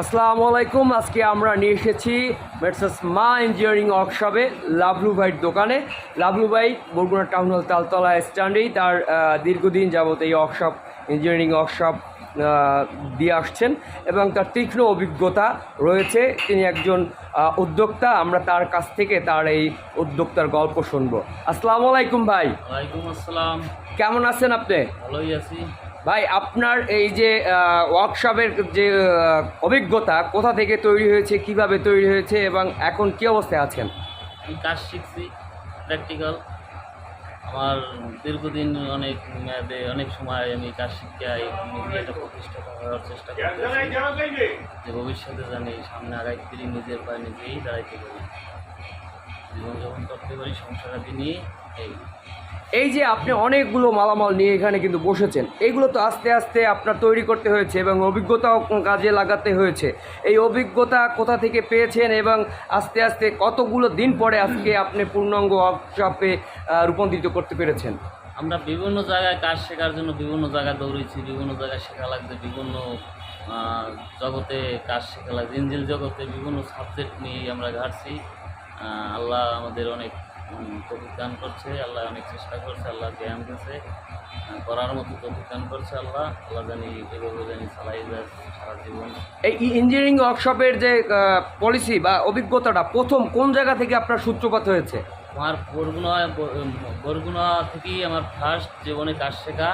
আসসালামু আলাইকুম। আজকে আমরা নিয়ে এসেছি মেটসাস মা ইঞ্জিনিয়ারিং ওয়ার্কশপে লাভলু ভাইয়ের দোকানে। লাভলু ভাই বরগুনা টাউন হল তালতলা স্ট্যান্ডেই তার দীর্ঘদিন যাবত এই ওয়ার্কশপ ইঞ্জিনিয়ারিং ওয়ার্কশপ দিয়ে আসছেন এবং তার তীক্ষ্ণ অভিজ্ঞতা রয়েছে। তিনি একজন উদ্যোক্তা। আমরা তার কাছ থেকে তার এই উদ্যোক্তার গল্প শুনব। আসসালামু আলাইকুম ভাই। ওয়ালাইকুম আসসালাম। কেমন আছেন আপনি? ভালোই আছি। ভাই, আপনার এই যে ওয়ার্কশপের যে অভিজ্ঞতা, কোথা থেকে তৈরি হয়েছে, কীভাবে তৈরি হয়েছে এবং এখন কি অবস্থায় আছেন? আমি কাজ শিখছি প্র্যাকটিক্যাল আমার দীর্ঘদিন অনেক মেয়াদে, অনেক সময় আমি কাজ আই নিজে একটা প্রতিষ্ঠা করার চেষ্টা করতেছি। যে ভবিষ্যতে জানি সামনে আগাইতে পারি নিজের পায়ে নিজেই দাঁড়াইতে পারি। জীবনযাপন করতে পারি সংসারাদি নিয়ে। এই যে আপনি অনেকগুলো মালামাল নিয়ে এখানে কিন্তু বসেছেন, এইগুলো তো আস্তে আস্তে আপনার তৈরি করতে হয়েছে এবং অভিজ্ঞতাও কাজে লাগাতে হয়েছে। এই অভিজ্ঞতা কোথা থেকে পেয়েছেন এবং আস্তে আস্তে কতগুলো দিন পরে আজকে আপনি পূর্ণাঙ্গ ওয়ার্কশপে রূপান্তরিত করতে পেরেছেন? আমরা বিভিন্ন জায়গায় কাজ শেখার জন্য বিভিন্ন জায়গায় দৌড়েছি, বিভিন্ন জায়গায় শেখা লাগছে, বিভিন্ন জগতে কাজ শেখা লাগছে, ইঞ্জিল জগতে বিভিন্ন সাবজেক্ট নিয়ে আমরা ঘাটছি। আল্লাহ আমাদের অনেক তৌফিক দান করছে আল্লাহ অনেক চেষ্টা করছে আল্লাহ জ্ঞান দিয়েছে করার মতো তৌফিক দান করছে আল্লাহ। আল্লাহ জানি এভাবে জানি চালাই যায় সারা জীবন। এই ইঞ্জিনিয়ারিং ওয়ার্কশপের যে পলিসি বা অভিজ্ঞতাটা প্রথম কোন জায়গা থেকে আপনার সূত্রপাত হয়েছে? আমার বরগুনা বরগুনা থেকেই আমার ফার্স্ট জীবনে কাজ শেখা।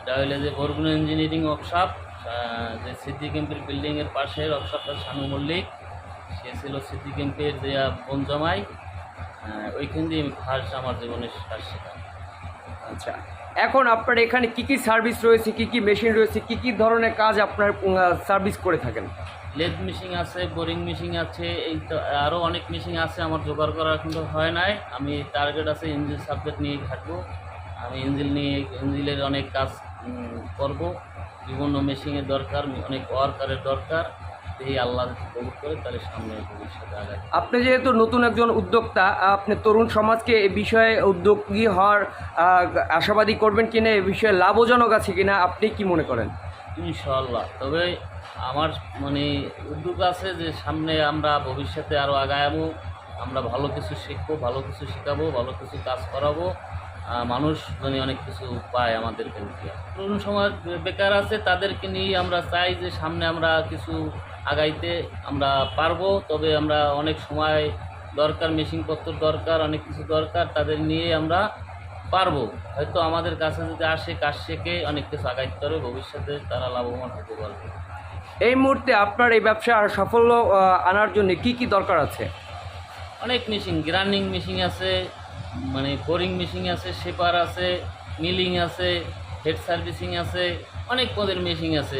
এটা হইলে যে বরগুনা ইঞ্জিনিয়ারিং ওয়ার্কশপ যে সিদ্ধি ক্যাম্পের বিল্ডিংয়ের পাশের ওয়ার্কশপটা শানু মল্লিক। সে ছিল সিদ্ধি ক্যাম্পের যে বনজামাই। ওইখান দিয়ে আমি ফার্স্ট আমার জীবনে কাজ শেখা আচ্ছা এখন আপনার এখানে কি কি সার্ভিস রয়েছে কি কি মেশিন রয়েছে কি কি ধরনের কাজ আপনার সার্ভিস করে থাকেন? লেদ মেশিন আছে বোরিং মেশিন আছে এই তো আরও অনেক মেশিন আছে আমার জোগাড় করা কিন্তু হয় নাই। আমি টার্গেট আছে ইঞ্জিল সাবজেক্ট নিয়ে থাকব আমি ইঞ্জিল নিয়ে ইঞ্জিলের অনেক কাজ করব। বিভিন্ন মেশিনের দরকার অনেক ওয়ার্কারের দরকার। এই আল্লাহ কবুল করে তাহলে সামনে ভবিষ্যতে আগায় আপনি যেহেতু নতুন একজন উদ্যোক্তা আপনি তরুণ সমাজকে এই বিষয়ে উদ্যোগী হওয়ার আশাবাদী করবেন কিনা এ বিষয়ে লাভজনক আছে কিনা আপনি কি মনে করেন? ইনশাল্লাহ তবে আমার মানে উদ্যোগ আছে যে সামনে আমরা ভবিষ্যতে আরও আগায়াবো আমরা ভালো কিছু শিখব ভালো কিছু শেখাবো ভালো কিছু কাজ করাবো। মানুষ মানে অনেক কিছু পায় আমাদেরকে দিয়ে তরুণ সমাজ বেকার আছে তাদেরকে নিয়ে আমরা চাই যে সামনে আমরা কিছু আগাইতে আমরা পারব তবে আমরা অনেক সময় দরকার মেশিনপত্র দরকার অনেক কিছু দরকার তাদের নিয়ে আমরা পারব। হয়তো আমাদের কাছে যদি আসে কাজ শেখে অনেক কিছু আগাইতে পারবে ভবিষ্যতে তারা লাভবান হতে পারবে। এই মুহূর্তে আপনার এই ব্যবসার সাফল্য আনার জন্য কি কি দরকার আছে? অনেক মেশিন গ্রাইন্ডিং মেশিন আছে মানে বোরিং মেশিন আছে শেপার আছে মিলিং আছে হেড সার্ভিসিং আছে অনেক পদের মেশিন আছে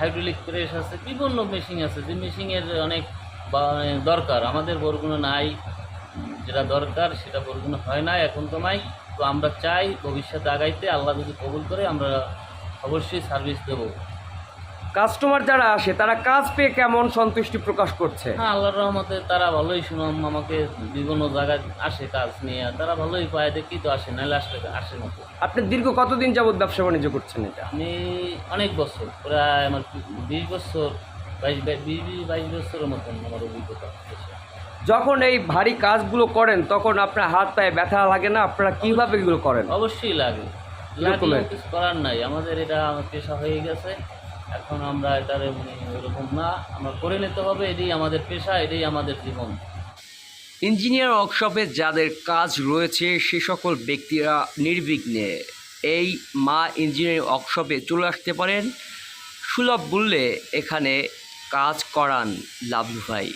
হাইড্রোলিক প্রেস আছে, বিভিন্ন মেশিন আছে, যে মেশিনের অনেক দরকার। আমাদের বরগুনা নাই, যেটা দরকার সেটা বরগুনা হয় না এখন তো নাই। তো আমরা চাই ভবিষ্যতে আগাইতে, আল্লাহ যদি কবুল করে, আমরা অবশ্যই সার্ভিস দেবো। কাস্টমার যারা আসে তারা কাজ পেয়ে কেমন সন্তুষ্টি প্রকাশ করছে? হ্যাঁ আল্লাহর রহমতে তারা ভালোই সুনাম আমাকে বিভিন্ন জায়গায় আসে কাজ নিয়ে তারা ভালোই পায় দেখি তো আসে নাহলে আসলে আসে না আপনি দীর্ঘ কতদিন যাবৎ ব্যবসা বাণিজ্য করছেন এটা? আমি অনেক বছর প্রায় আমার বিশ বছর বাইশ বিশ বিশ বাইশ বছরের মতন আমার অভিজ্ঞতা যখন এই ভারী কাজগুলো করেন তখন আপনার হাত পায়ে ব্যথা লাগে না? আপনারা কীভাবে এগুলো করেন? অবশ্যই লাগে। কিছু করার নাই আমাদের এটা পেশা হয়ে গেছে। এখন আমরা এটার মানে ওইরকম না, আমরা করে নিতে হবে, এটাই আমাদের পেশা, এটাই আমাদের জীবন। ইঞ্জিনিয়ার ওয়ার্কশপে যাদের কাজ রয়েছে, সে সকল ব্যক্তিরা নির্বিঘ্নে এই মা ইঞ্জিনিয়ারিং ওয়ার্কশপে চলে আসতে পারেন। সুলভ মূল্যে এখানে কাজ করান লাভলু ভাই।